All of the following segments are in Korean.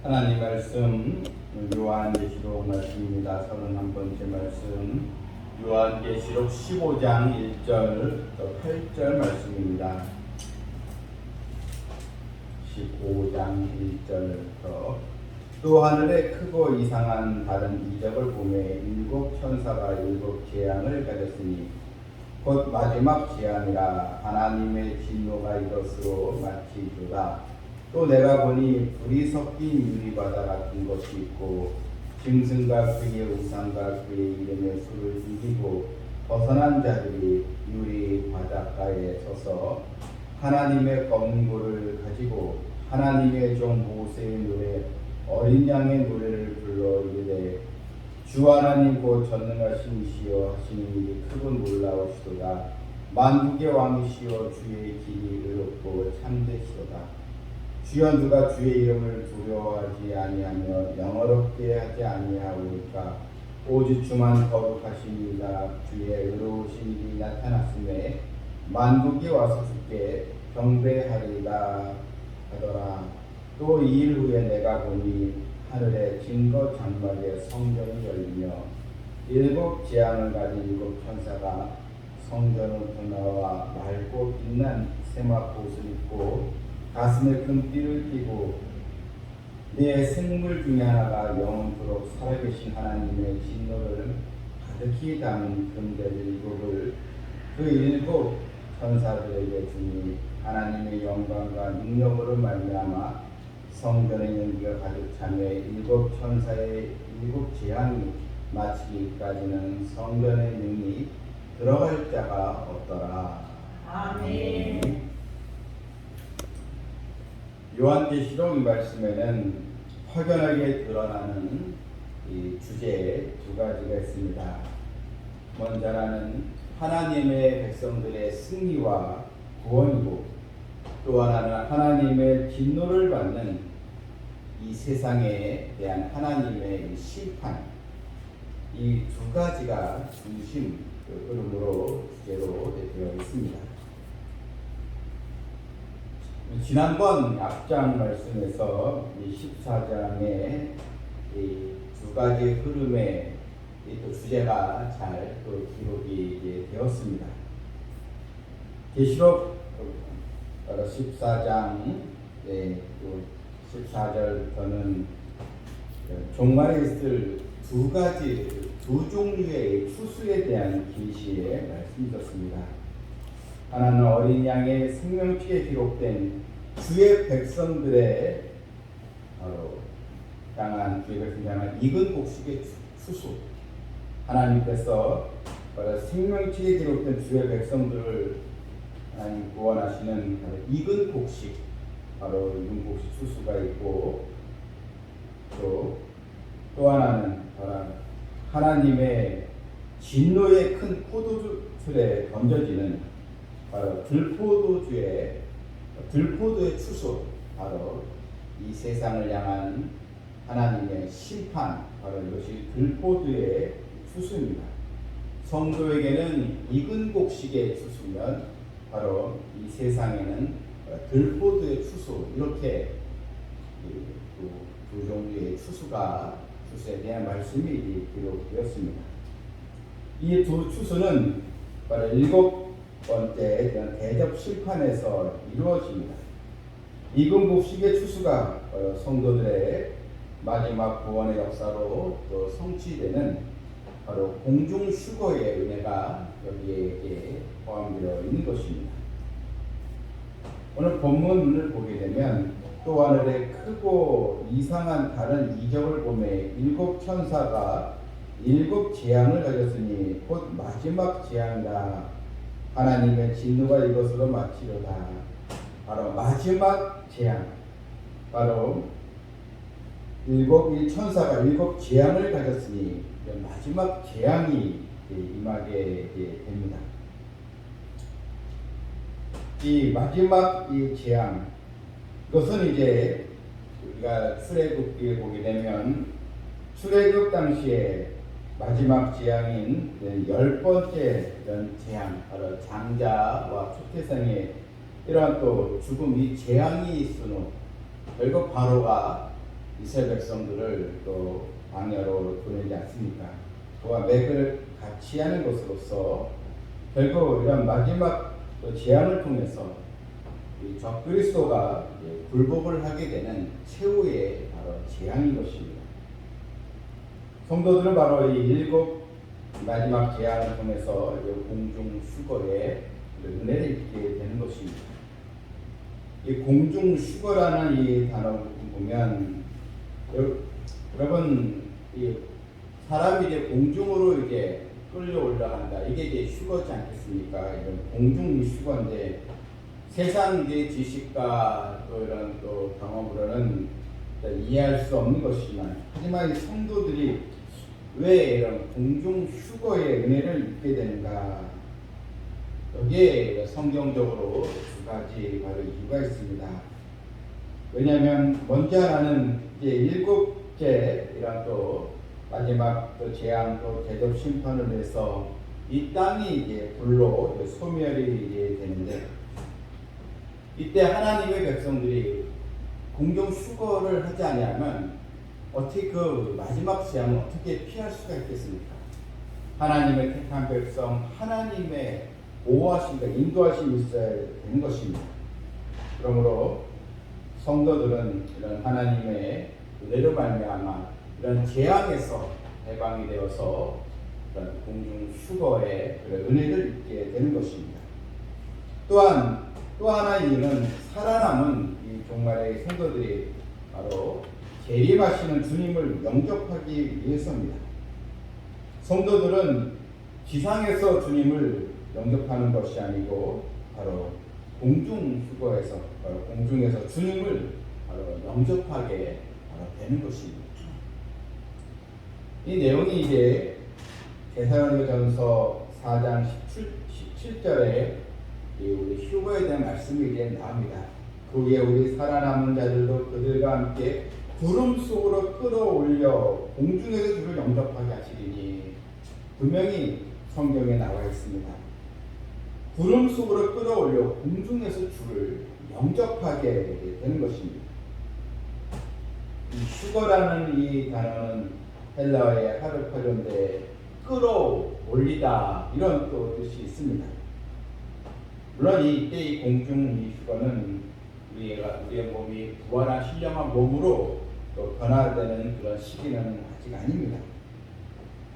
하나님 말씀 요한계시록 말씀입니다. 31번째 말씀 요한계시록 15장 1절 또 8절 말씀입니다. 15장 1절부터 또 하늘에 크고 이상한 다른 이적을 보매 일곱 천사가 일곱 재앙을 가졌으니 곧 마지막 재앙이라 하나님의 진노가 이것으로 마치도다. 또 내가 보니 불이 섞인 유리바다 같은 것이 있고 짐승과 그의 우상과 그의 이름의 수를 이기고 벗어난 자들이 유리 바닷가에 서서 하나님의 검고를 가지고 하나님의 종 모세의 노래 어린 양의 노래를 불러 이르되 주 하나님 곧 전능하신 이시여 하시는 일이 크고 놀라우시도다. 만국의 왕이시여 주의 길이 의롭고 참되시도다 주여 누가 주의 이름을 두려워하지 아니하며 영어롭게 하지 아니하오니까? 오직 주만 거룩하시니라 주의 의로우신 일이 나타났음에 만국이 와서 주께 경배하리라 하더라. 또 이 일 후에 내가 보니 하늘에 증거 장막의 성전이 열리며 일곱 재앙을 가진 일곱 천사가 성전으로부터 나와 맑고 빛난 세마포 옷을 입고 가슴에 금띠를 띠고 내 생물 중에 하나가 영원토록 살아계신 하나님의 진노를 가득히 담은 금대를 일곱을 그 일곱 천사들에게 주니 하나님의 영광과 능력으로 말미암아 성전의 연기가 가득 차며 일곱 천사의 일곱 재앙이 마치기까지는 성전의 능이 들어갈 자가 없더라. 아멘. 요한계시록 이 말씀에는 확연하게 드러나는 이 주제 두 가지가 있습니다. 먼저 하나는 하나님의 백성들의 승리와 구원이고 또 하나는 하나님의 진노를 받는 이 세상에 대한 하나님의 심판 이 두 가지가 중심 그 흐름으로 주제로 되어 있습니다. 지난번 앞장 말씀에서 이 14장의 이두 가지 흐름의 주제가 잘 또 기록이 되었습니다. 계시록 14장 네, 또 14절부터는 종말에 있을 두 가지 두 종류의 추수에 대한 계시의 말씀이었습니다. 하나는 어린 양의 생명피에 기록된 주의 백성들의 향한 주의 백성 향한 익은 곡식의 추수. 하나님께서 생명피에 기록된 주의 백성들을 하나님 구원하시는 익은 곡식 바로 익은 곡식 추수가 있고 또 또 하나는 하나님의 진노의 큰 포도주틀에 던져지는 바로 들포도주의 들포도의 추수 바로 이 세상을 향한 하나님의 심판 바로 이것이 들포도의 추수입니다. 성도에게는 익은 곡식의 추수면 바로 이 세상에는 들포도의 추수 이렇게 두 종류의 추수가 추수에 대한 말씀이 기록되었습니다. 이 두 추수는 바로 일곱 번째 대접 심판에서 이루어집니다. 이금 곡식의 추수가 성도들의 마지막 구원의 역사로 또 성취되는 바로 공중 휴거의 은혜가 여기에 포함되어 있는 것입니다. 오늘 본문을 보게 되면 또 하늘에 크고 이상한 다른 이적을 보매 일곱 천사가 일곱 재앙을 가졌으니 곧 마지막 재앙이다. 하나님의 진노가 이것으로 마치려다. 바로 마지막 재앙. 바로 일곱 이 천사가 일곱 재앙을 가졌으니 마지막 재앙이 임하게 됩니다. 이 마지막 이 재앙 그것은 이제 우리가 출애굽기에 보게 되면 출애굽 당시에 마지막 재앙인 열 번째 이런 재앙 바로 장자와 초태생의 이러한 또 죽음 이 재앙이 있으므 결국 바로가 이스라엘 백성들을 또 광야로 보내지 않습니까? 그와 맥을 같이 하는 것으로서 결국 이런 마지막 또 재앙을 통해서 이 적그리스도가 이제 굴복을 하게 되는 최후의 바로 재앙인 것입니다. 성도들은 바로 이 일곱 마지막 재앙을 통해서 이 공중 수거에 은혜를 입게 되는 것입니다. 이 공중 수거라는 이 단어 보면 여- 여러분 이 사람이 이제 공중으로 이제 끌려 올라간다. 이게 이제 휴거지 않겠습니까? 이런 공중 휴거인데 세상 이제 지식과 또 이런 또 경험으로는 이해할 수 없는 것이지만 하지만 이 성도들이 왜 이런 공중 휴거의 은혜를 입게 되는가? 여기에 성경적으로 두 가지 바로 이유가 있습니다. 왜냐하면 먼저 하나는 이제 일곱째 이런 또 마지막 또 재앙 또 대접 심판을 해서 이 땅이 이제 불로 소멸이 이제 되는데 이때 하나님의 백성들이 공경 수거를 하지 않으면 어떻게 그 마지막 재앙을 어떻게 피할 수가 있겠습니까? 하나님의 택한 백성 하나님의 보호하심과 인도하심이 있어야 되는 것입니다. 그러므로 성도들은 이런 하나님의 은혜로 말미암아 이런 재앙에서 해방이 되어서 이런 공중 휴거의 은혜를 입게 되는 것입니다. 또한 또 하나의 이유는 살아남은 이 종말의 성도들이 바로 재림하시는 주님을 영접하기 위해서입니다. 성도들은 지상에서 주님을 영접하는 것이 아니고 바로 공중 휴거에서 바로 공중에서 주님을 바로 영접하게 바로 되는 것입니다. 이 내용이 이제 대사로전서 4장 17, 17절에 우리 휴거에 대한 말씀이 이제 나옵니다. 그 후에 우리 살아남은 자들도 그들과 함께 구름 속으로 끌어올려 공중에서 주를 영접하게 하시리니 분명히 성경에 나와 있습니다. 구름 속으로 끌어올려 공중에서 주를 영접하게 되는 것입니다. 이 휴거라는 이 단어는 헬라어의 하르파존데 끌어올리다 이런 또 뜻이 있습니다. 물론 이때 이 공중 이 휴거는 우리가 우리의 몸이 부활한 신령한 몸으로 또 변화되는 그런 시기는 아직 아닙니다.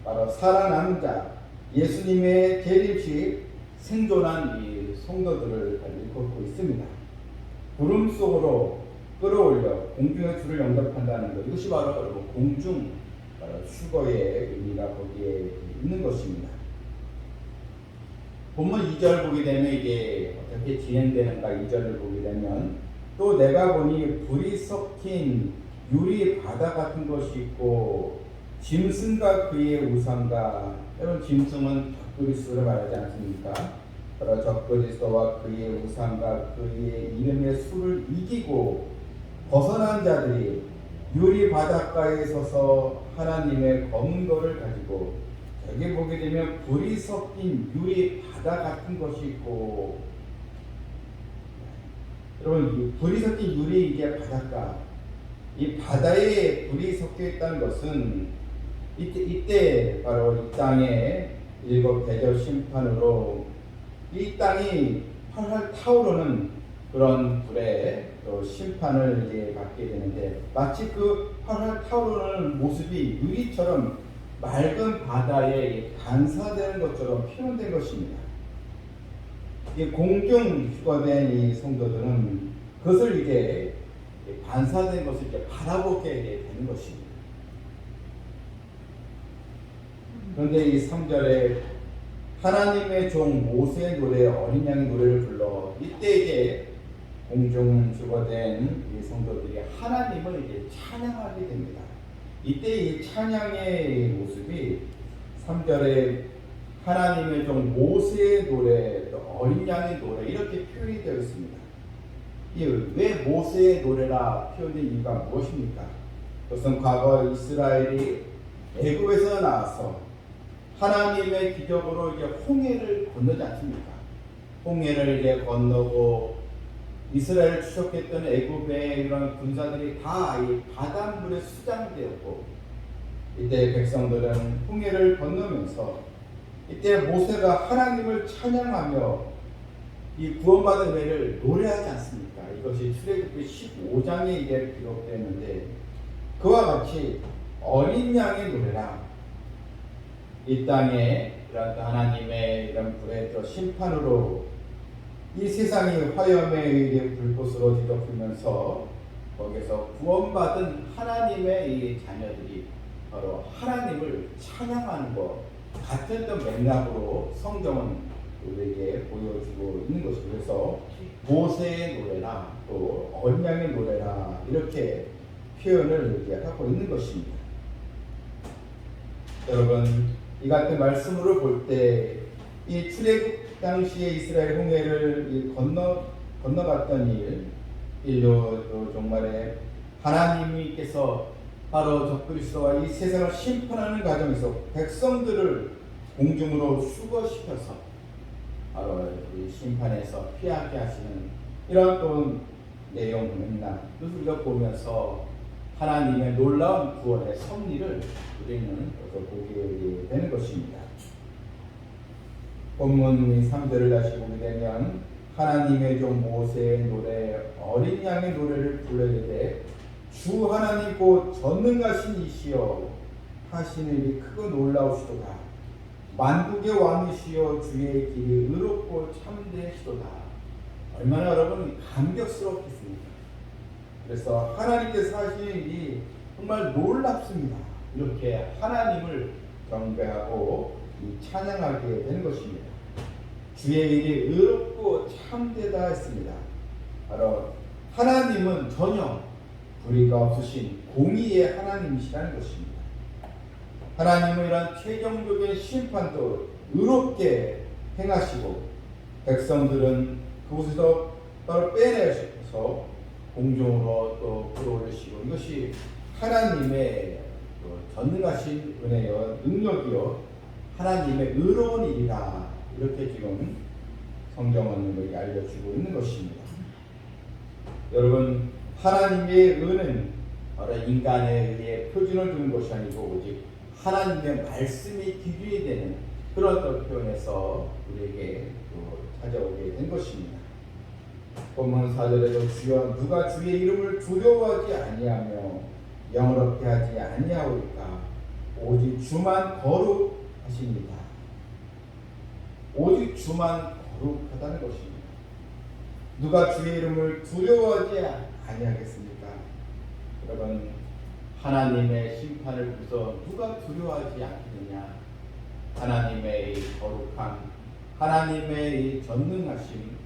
바로 살아남은 자 예수님의 재림시 생존한 이 성도들을 일컫고 있습니다. 구름 속으로 끌어올려 공중의 주를 영접한다는 것 이것이 바로 여러분 공중 바로 휴거의 의미가 거기에 있는 것입니다. 본문 2절 보게 되면 이게 어떻게 진행되는가 2절을 보게 되면 또 내가 보니 불이 섞인 유리 바다 같은 것이 있고 짐승과 그의 우상과 여러분 짐승은 적그리스도를 말하지 않습니까? 바로 적그리스도와 그의 우상과 그의 이름의 수를 이기고 벗어난 자들이 유리 바닷가에 서서 하나님의 검은 거를 가지고 여기 보게 되면 불이 섞인 유리 바다 같은 것이 있고 여러분 이 불이 섞인 유리 이게 바닷가 이 바다에 불이 섞여 있다는 것은 이때, 이때 바로 이 땅에 일곱 대절 심판으로 이 땅이 활활 타오르는 그런 불에 또 심판을 이제 받게 되는데 마치 그 활활 타오르는 모습이 유리처럼 맑은 바다에 반사되는 것처럼 표현된 것입니다. 이 공중 휴거된 이 성도들은 그것을 이제 반사된 것을 이제 바라보게 되는 것입니다. 그런데 이 3절에 하나님의 종 모세의 노래 어린 양의 노래를 불러 이때 이제 공중 휴거된 이 성도들이 하나님을 이제 찬양하게 됩니다. 이때 이 찬양의 모습이 3절에 하나님의 종 모세의 노래, 또 어린 양의 노래 이렇게 표현이 되어 있습니다. 이왜 모세의 노래라 표현된 이유가 무엇입니까? 그것은 과거 이스라엘이 애굽에서 나와서 하나님의 기적으로 이제 홍해를 건너지 않습니까? 홍해를 이제 건너고 이스라엘 추적했던 애굽의 이런 군사들이 다 이 바닷물에 수장되었고 이때 백성들은 홍해를 건너면서 이때 모세가 하나님을 찬양하며 이 구원받은 외를 노래하지 않습니까? 이것이 출애굽기 15장에 이게 기록되는데 그와 같이 어린 양의 노래라 이 땅에 이런 또 하나님의 이런 불의 또 심판으로 이 세상이 화염에 의해 불꽃으로 뒤덮이면서 거기서 구원받은 하나님의 이 자녀들이 바로 하나님을 찬양하는 것 같은 또 맥락으로 성경은 우리에게 보여주고 있는 것이 그래서 모세의 노래라 또 언양의 노래라 이렇게 표현을 이렇게 하고 있는 것입니다. 여러분 이 같은 말씀으로 볼 때 이 출애굽 당시에 이스라엘 홍해를 이 건너 건너갔던 일, 또 정말에 하나님께서 바로 적그리스도와 이 세상을 심판하는 과정에서 백성들을 공중으로 수거시켜서 바로 이 심판에서 피하게 하시는 이런 또 내용입니다. 그래서 우리가 보면서 하나님의 놀라운 구원의 섭리를 우리는 보게 되는 것입니다. 본문 3절을 다시 보게 되면 하나님의 종 모세의 노래 어린 양의 노래를 불러야 주 하나님 곧 전능하신 이시여 하시는 일이 크고 놀라우시도다 만국의 왕이시여 주의 길이 의롭고 참되시도다 얼마나 여러분 감격스럽겠습니까 그래서 하나님께서 하시는 일이 정말 놀랍습니다 이렇게 하나님을 경배하고 이 찬양하게 되는 것입니다. 주의 일이 의롭고 참되다 했습니다. 바로 하나님은 전혀 불의가 없으신 공의의 하나님이시라는 것입니다. 하나님은 이런 최종적인 심판도 의롭게 행하시고 백성들은 그곳에서 바로 빼내셔서 공중으로 또 끌어올리시고 이것이 하나님의 그 전능하신 은혜여 능력이요 하나님의 의로운 일이다 이렇게 지금 성경은 우리에게 알려주고 있는 것입니다. 여러분 하나님의 은은 바로 인간에 의해 표준을 두는 것이 아니고 오직 하나님의 말씀이 기준이 되는 그런 또 표현에서 우리에게 또 찾아오게 된 것입니다. 본문 4절에도 주여 누가 주의 이름을 두려워하지 아니하며 영어롭게 하지 아니하오리까 오직 주만 거룩하십니다. 오직 주만 거룩하다는 것입니다. 누가 주의 이름을 두려워하지 아니하겠습니까? 여러분 하나님의 심판을 위해서 누가 두려워하지 않겠느냐? 하나님의 이 거룩함, 하나님의 이 전능하심,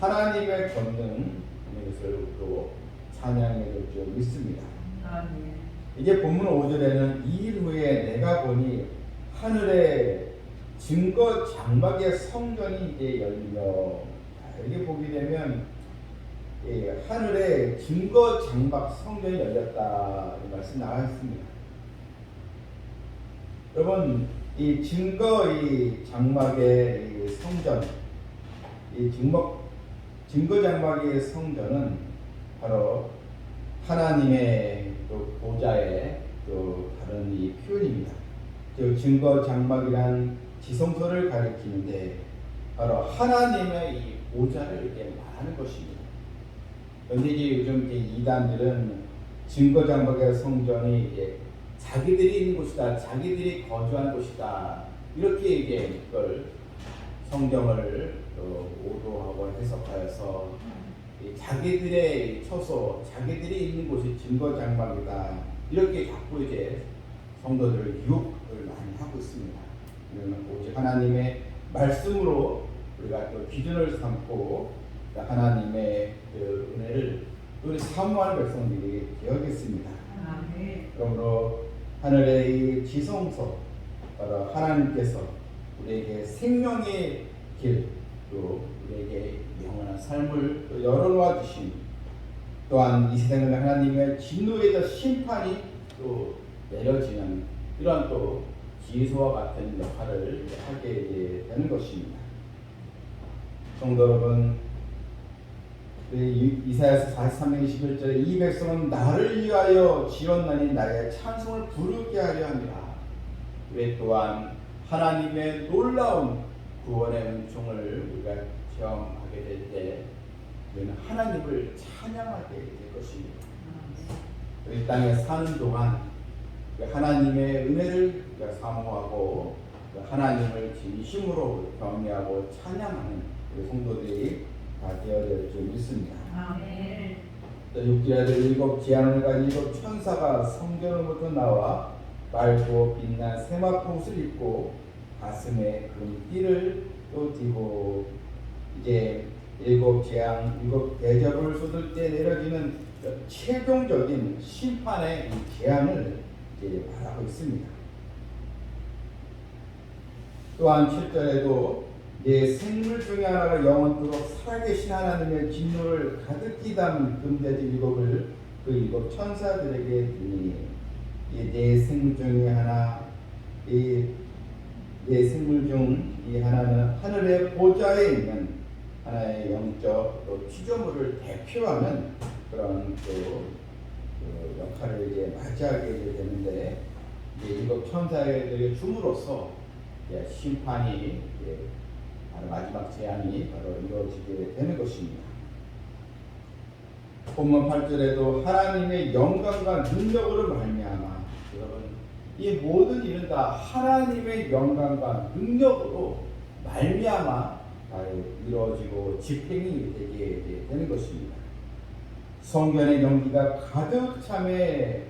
하나님의 권능 이것을 또 찬양해 줄 믿습니다. 아멘. 이제 본문 5절에는 이일 후에 내가 보니 하늘에 증거 장막의 성전이 이제 열려 자, 여기 보게 되면 이 하늘에 증거 장막 성전이 열렸다 이 말씀 나와 있습니다. 여러분 이 증거 이 장막의 이 성전 이 증거 증거 장막의 성전은 바로 하나님의 또 보좌의 또 다른 이 표현입니다. 즉 증거 장막이란 지성소를 가리키는데 바로 하나님의 이 보좌를 말하는 것입니다. 이제 요즘 이제 이단들은 증거 장막의 성전이 이제 자기들이 있는 곳이다, 자기들이 거주한 곳이다 이렇게 이제 그걸 성경을 또 오도하고 해석하여서 이 자기들의 처소, 자기들이 있는 곳이 증거 장막이다. 이렇게 자꾸 이제 성도들을 유혹을 많이 하고 있습니다. 이거는 오직 하나님의 말씀으로 우리가 또 기준을 삼고 하나님의 그 은혜를 우리 사모하는 백성들이 되어겠습니다. 아멘. 그러므로 하늘의 이 지성소 바로 하나님께서 우리에게 생명의 길, 또 우리에게 영원한 삶을 또 열어놓아 주신 또한 이 세상을 하나님의 진노에 대 심판이 또 내려지는 이러한 또 지소와 같은 역할을 하게 되는 것입니다. 성도 여러분, 그 이- 이사야서 43장 21절에 이 백성은 나를 위하여 지었나니 나의 찬송을 부르게 하려 함이라. 왜 또한 하나님의 놀라운 구원의 은총을 우리가 체험하게 될 때 우리는 하나님을 찬양하게 될 것입니다. 이 땅에 사는 동안 그 하나님의 은혜를 사모하고 그 하나님을 진심으로 경외하고 찬양하는 우리 성도들이 다 되어야 될줄 믿습니다. 아멘. 또 육지아들 일곱 지향을 가진 일곱 천사가 성전으로부터 나와 맑고 빛난 세마포옷을 입고 가슴에 금띠를 또 띠고 이제 일곱 재앙, 일곱 대접을 쏟을 때 내려지는 최종적인 심판의 이 재앙을 이제 말하고 있습니다. 또한 7절에도 내 생물 중에 하나가 영원토록 살아계신 하나님의 진노를 가득히 담은 금돼지 일곱을 그 일곱 천사들에게 드리니 이내 생물 중에 하나 이 내 생물 중 이 하나는 하늘의 보좌에 있는 하나의 영적 또 피조물을 대표하는 그런 또그 역할을 이제 맞이하게 되는데 이제 일곱 천사들에게 줌으로써 심판이 이제 마지막 재앙이 바로 이루어지게 되는 것입니다. 본문 8절에도 하나님의 영광과 능력으로 말미암아 여러분 이 모든 일은 다 하나님의 영광과 능력으로 말미암아 다 이루어지고 집행이 되게 되는 것입니다. 성전의 연기가 가득 참에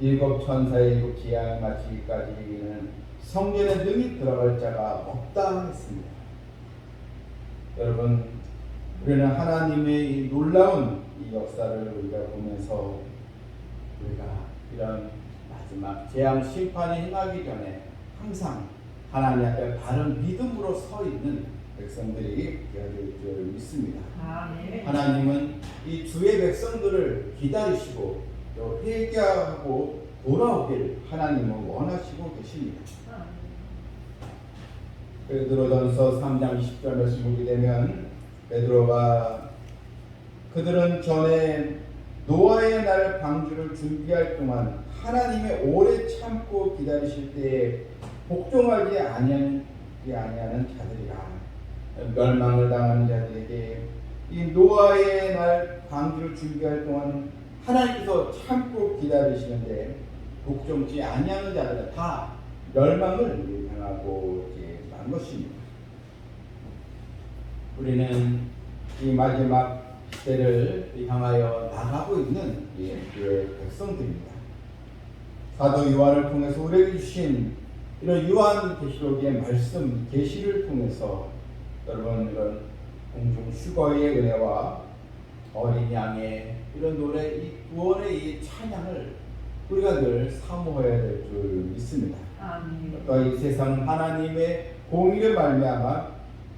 일곱 천사의 일곱 기약 마치기까지는 성전에 능히 들어갈 자가 없다 했습니다. 여러분 우리는 하나님의 이 놀라운 이 역사를 우리가 보면서 우리가 이런 마지막 재앙 심판이 행하기 전에 항상 하나님 앞에 바른 믿음으로 서 있는 백성들이 되어야 될줄 믿습니다. 아멘. 하나님은 이 주의 백성들을 기다리시고 또 회개하고 돌아오길 하나님은 원하시고 계십니다. 베드로전서 3장 20절 말씀 보게 되면 베드로가 그들은 전에 노아의 날 방주를 준비할 동안 하나님의 오래 참고 기다리실 때에 복종하지 아니하는 자들이라. 멸망을 당하는 자들에게 이 노아의 날 방주를 준비할 동안 하나님께서 참고 기다리시는데 복종지 아니하는 자들은 다 멸망을 당하고 것입니다. 우리는 이 마지막 시대를 향하여 나가고 있는 이 교회 백성들입니다. 사도 요한을 통해서 우리에게 주신 이런 요한 계시록의 말씀 계시를 통해서 여러분 이런 공중 휴거의 은혜와 어린 양의 이런 노래 이 구원의 이 찬양을 우리가 늘 사모해야 될 줄 믿습니다. 아멘. 또이 세상 하나님의 공의를 말미암아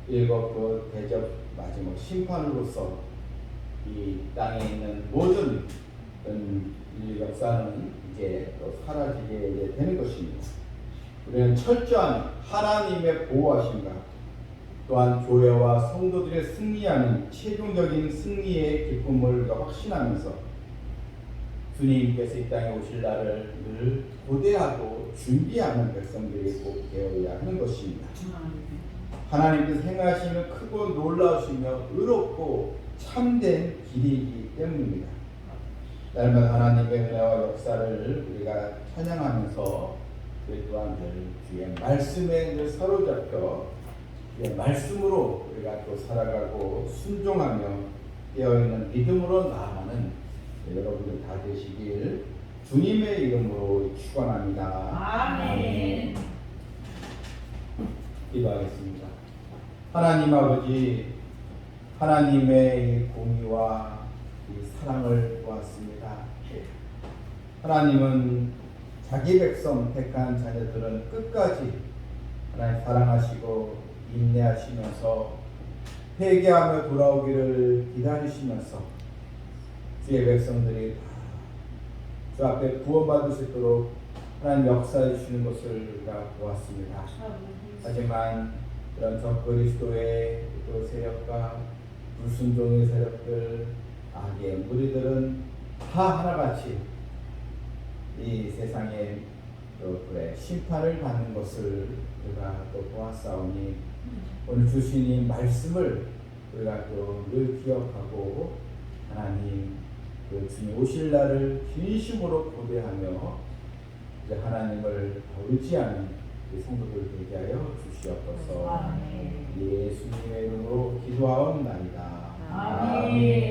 일곱 그 대접 마지막 심판으로서 이 땅에 있는 모든 음, 이 역사는 이제 또 사라지게 되는 것입니다. 우리는 철저한 하나님의 보호하심과 또한 교회와 성도들의 승리하는 최종적인 승리의 기쁨을 더 확신하면서 주님께서 이 땅에 오실 날을 늘 고대하고 준비하는 백성들이 꼭 되어야 하는 것입니다. 하나님께서 행하시는 크고 놀라우시며 의롭고 참된 길이기 때문입니다. 날마다 하나님의 은혜와 역사를 우리가 찬양하면서 우리 또한 늘 주의 말씀에 늘 사로잡혀 주의 말씀으로 우리가 또 살아가고 순종하며 깨어있는 믿음으로 나아가는 여러분들 다 되시길 주님의 이름으로 축원합니다. 아멘. 기도하겠습니다. 하나님 아버지, 하나님의 이 공의와 이 사랑을 보았습니다. 하나님은 자기 백성 택한 자녀들은 끝까지 하나님 사랑하시고 인내하시면서 회개하며 돌아오기를 기다리시면서 주의 백성들이 다주 앞에 구원받을 수 있도록 하나님 역사해 주시는 것을 우리가 보았습니다. 하지만 그런 적 그리스도의 또 세력과 불순종의 세력들, 악의 무리들은 다 하나같이 이 세상의 그 불의 심판을 받는 것을 우리가 또 보았사오니 오늘 주신 이 말씀을 우리가 또 늘 기억하고 하나님 그 주님 오실 날을 진심으로 고대하며 이제 하나님을 의지하는 성도들 되게 하여 주시옵소서. 예수님의 이름으로 기도하옵나이다. 아멘.